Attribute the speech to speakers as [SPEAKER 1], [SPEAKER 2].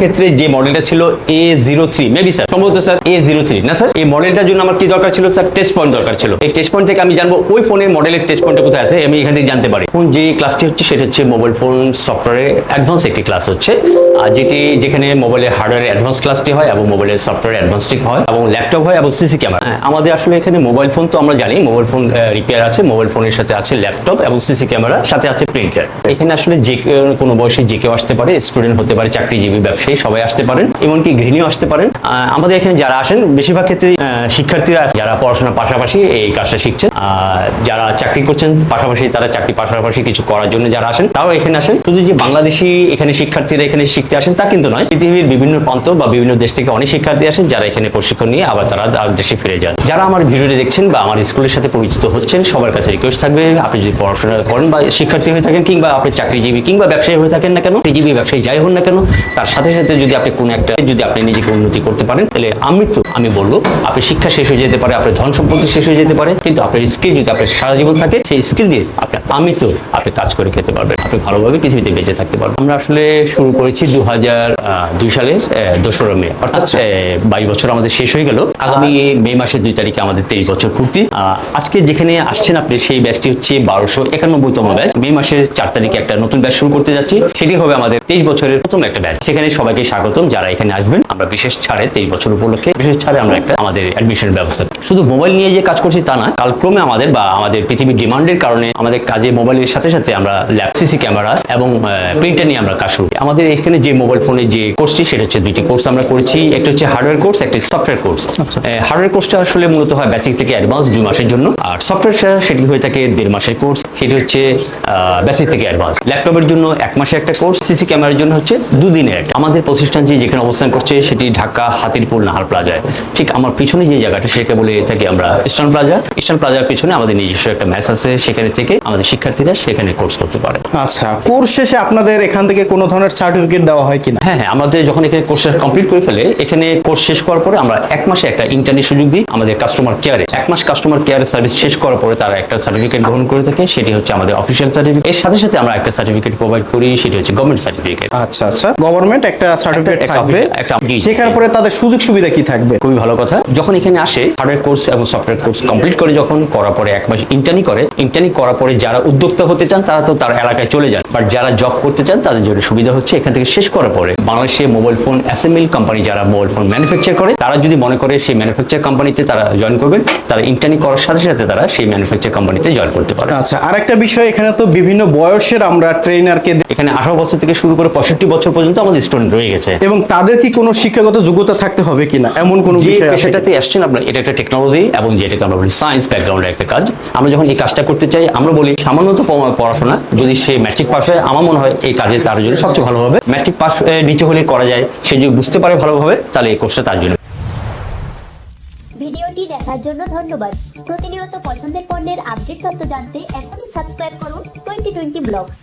[SPEAKER 1] ক্ষেত্রে যে মডেলটা ছিল A zero three maybe sir সম্ভবত স্যার এ জিরো থ্রি না স্যার এই মডেলটার জন্য আমার কি দরকার ছিল স্যার টেস্ট পয়েন্ট দরকার ছিল। এই টেস্ট পয়েন্ট থেকে আমি জানব ওই ফোনের মডেলের টেস্ট পয়েন্টটা কোথায় আছে, আমি এখান থেকে জানতে পারি। এখন যে ক্লাসটি হচ্ছে, সেটা হচ্ছে মোবাইল ফোন সফটওয়্যারের অ্যাডভান্স একটি ক্লাস হচ্ছে। যেটি যেখানে মোবাইলের হার্ডওয়্যার অ্যাডভান্স ক্লাসটি হয় এবং মোবাইলের সফটওয়্যার অ্যাডভান্সটি হয় এবং ল্যাপটপ হয় এবং সিসি ক্যামেরা আমাদের আসলে এখানে মোবাইল ফোন তো আমরা জানি মোবাইল ফোন রিপেয়ার আছে মোবাইল ফোনের সাথে আছে ল্যাপটপ এবং সিসি ক্যামেরা সাথে আছে প্রিন্টার এখানে আসলে যে কোনো বয়সে যে কেউ আসতে পারে স্টুডেন্ট হতে পারে, চাকরিজীবী ব্যবসায়ী, সবাই আসতে পারেন, এমনকি গৃহিণীও আসতে পারেন। আমাদের এখানে যারা আসেন, বেশিরভাগ ক্ষেত্রে শিক্ষার্থীরা যারা পড়াশোনার পাশাপাশি এই কাজটা শিখছেন যারা চাকরি করছেন, পাশাপাশি তারা চাকরি পাশাপাশি কিছু করার জন্য যারা আসেন তাও এখানে আসেন। শুধু যে বাংলাদেশি এখানে শিক্ষার্থীরা এখানে শিখতে আসেন, তা কিন্তু নয়। পৃথিবীর বিভিন্ন প্রান্ত বা বিভিন্ন দেশ থেকে অনেক শিক্ষার্থী আসেন যারা এখানে প্রশিক্ষণ নিয়ে আবার তারা দেশে ফিরে যান। যারা আমার ভিডিওটি দেখছেন বা আমার স্কুলের সাথে পরিচিত হচ্ছেন, সবার কাছে রিকোয়েস্ট থাকবে, আপনি যদি পড়াশোনা করেন বা শিক্ষার্থী হয়ে থাকেন কিংবা আপনি চাকরিজীবী কিংবা ব্যবসায়ী হয়ে থাকেন না কেন চাকরিজীবী ব্যবসায়ী যাই হন না কেন, তার সাথে সাথে যদি আপনি কোনো একটা, যদি আপনি নিজেকে উন্নতি করতে পারেন, তাহলে আমি তো আমি বলব, আপনি শিক্ষা শেষ হয়ে যেতে পারে, আপনার ধন সম্পত্তি শেষ হয়ে যেতে পারে, কিন্তু আপনার স্কিল যদি আপনার সারা জীবন থাকে, সেই স্কিল দিয়ে আপনি আমি তো আপনি কাজ করে খেতে পারবেন। আপনি ভালোভাবে পৃথিবীতে বেঁচে থাকতে পারবেন। আমরা আসলে শুরু করেছি দু হাজার দুই সালের দোসরা মে অর্থাৎ বাইশ বছর আমাদের শেষ হয়ে গেল। আগামী মে মাসের দুই তারিখে আমাদের তেইশ বছর পূর্তি। আজকে যেখানে আসছেন আপনি সেই ব্যাচটি হচ্ছে বারোশো একানব্বইতম ব্যাচ। মে মাসের চার তারিখে একটা নতুন ব্যাচ শুরু করতে যাচ্ছি। সেটি হবে আমাদের তেইশ বছরের প্রথম একটা ব্যাচ। সেখানে সবাইকে স্বাগতম। যারা এখানে আসবেন আমরা বিশেষ ছাড়ে তেইশ বছর উপলক্ষে বিশেষ ছাড়ে আমরা একটা আমাদের অ্যাডমিশন ব্যবস্থা শুধু মোবাইল নিয়ে যে কাজ করছি তা না কালক্রমে আমাদের বা আমাদের পৃথিবীর ডিমান্ডের কারণে আমাদের কাজে মোবাইলের সাথে সাথে আমরা ল্যাপ সিসি ক্যামেরা এবং প্রিন্টার নিয়ে আমরা কাজ শুরু করি। আমাদের এখানে যে মোবাইল ফোনের যে কোর্সটি সেটা হচ্ছে দুইটি কোর্স আমরা করেছি। একটা হচ্ছে হার্ডওয়্যার কোর্স একটা সফটওয়্যার কোর্স। হার্ডওয়্যার কোর্সটা আসলে মূলত হয় বেসিক থেকে অ্যাডভান্স দুই মাসের জন্য। আর সফটওয়্যার সেটি হয়ে থাকে দেড় মাসের কোর্স সেটি হচ্ছে বেসিক থেকে অ্যাডভান্স ল্যাপটপের জন্য এক মাসে একটা কোর্স সিসি ক্যামেরার জন্য হচ্ছে দুদিনের একটা। আমাদের প্রতিষ্ঠানটি যেখানে অবস্থান করছে সেটি ঢাকা হাতিরপুল নাহার প্লাজায়। ঠিক আমার পিছনে যে জায়গাটা সেটা বলে থাকি আমরা ইস্টার্ন প্লাজা ইস্টার্ন প্লাজার পিছনে আমাদের নিজস্ব একটা ম্যাচ আছে সেখানে থেকে আমাদের শিক্ষার্থীরা সেখানে কোর্স করতে পারে।
[SPEAKER 2] আচ্ছা কোর্স শেষে আপনাদের এখান থেকে কোনো ধরনের সার্টিফিকেট দেওয়া হয় কিনা?
[SPEAKER 1] হ্যাঁ হ্যাঁ আমাদের যখন এখানে কোর্সটা কমপ্লিট করে ফেলে এখানে কোর্স শেষ করার পরে আমরা এক মাসে একটা ইন্টারনি সুযোগ দিই আমাদের কাস্টমার কেয়ারে এক মাস কাস্টমার কেয়ার সার্ভিস শেষ করার পরে তারা একটা সার্টিফিকেট গ্রহণ করে থাকে সেটি হচ্ছে আমাদের অফিসিয়াল সার্টিফিকেট এর সাথে সাথে আমরা একটা সার্টিফিকেট প্রোভাইড করি সেটি হচ্ছে গভর্নমেন্ট সার্টিফিকেট
[SPEAKER 2] আচ্ছা আচ্ছা। গভর্নমেন্ট একটা সার্টিফিকেট থাকবে।
[SPEAKER 1] একটা-
[SPEAKER 2] শেখার পরে তাদের সুযোগ সুবিধা কি থাকবে?
[SPEAKER 1] খুবই ভালো কথা। যখন এখানে আসে হার্ডওয়্যার কোর্স এবং সফটওয়্যার কোর্স কমপ্লিট করে যখন করার পরে এক মাস ইন্টার্নি করে ইন্টার্নি করার পরে যারা উদ্যোক্তা হতে চান তারা তো তার এলাকায় চলে যান। বাট যারা জব করতে চান তাদের জন্য সুবিধা হচ্ছে এখান থেকে শেষ করার পরে বাংলাদেশে মোবাইল ফোন অ্যাসেম্বল কোম্পানি যারা মোবাইল ফোন ম্যানুফ্যাকচার করে, তারা যদি মনে করে সেই ম্যানুফ্যাকচার কোম্পানিতে তারা জয়েন করবেন, তারা ইন্টার্নি করার সাথে সাথে তারা সেই ম্যানুফ্যাকচার কোম্পানিতে জয়েন করতে পারে
[SPEAKER 2] আচ্ছা আরেকটা বিষয়, এখানে তো বিভিন্ন বয়সের আমরা ট্রেনারকে
[SPEAKER 1] এখানে আঠারো বছর থেকে শুরু করে পঁয়ষট্টি বছর পর্যন্ত আমাদের স্টুডেন্ট রয়ে গেছে।
[SPEAKER 2] এবং তাদের কি কোনো শিক্ষাগত যোগ্যতা থাকতে হবে কিনা? এমন কোনো
[SPEAKER 1] যে
[SPEAKER 2] বিষয় আছে
[SPEAKER 1] পেশাটাতে আসছেন আপনার এটা একটা টেকনোলজি এবং যেটাকে আমরা বলি সায়েন্স ব্যাকগ্রাউন্ডের একটা কাজ। আমরা যখন এই কাজটা করতে চাই আমরা বলি সামান্যত পড়াশোনা। যদি সে ম্যাট্রিক পাস হয় আমার মনে হয় এই কাজে তার জন্য সবচেয়ে ভালো হবে। ম্যাট্রিক পাস নিচে হলে করা যায়। সে যদি বুঝতে পারে ভালোভাবে তাহলে এই কোর্সটা তার জন্য।
[SPEAKER 3] ভিডিওটি দেখার জন্য ধন্যবাদ। প্রতিনিয়ত পছন্দের পণ্যের আপডেট তথ্য জানতে এখনই সাবস্ক্রাইব করুন টোয়েন্টি টোয়েন্টি ব্লগস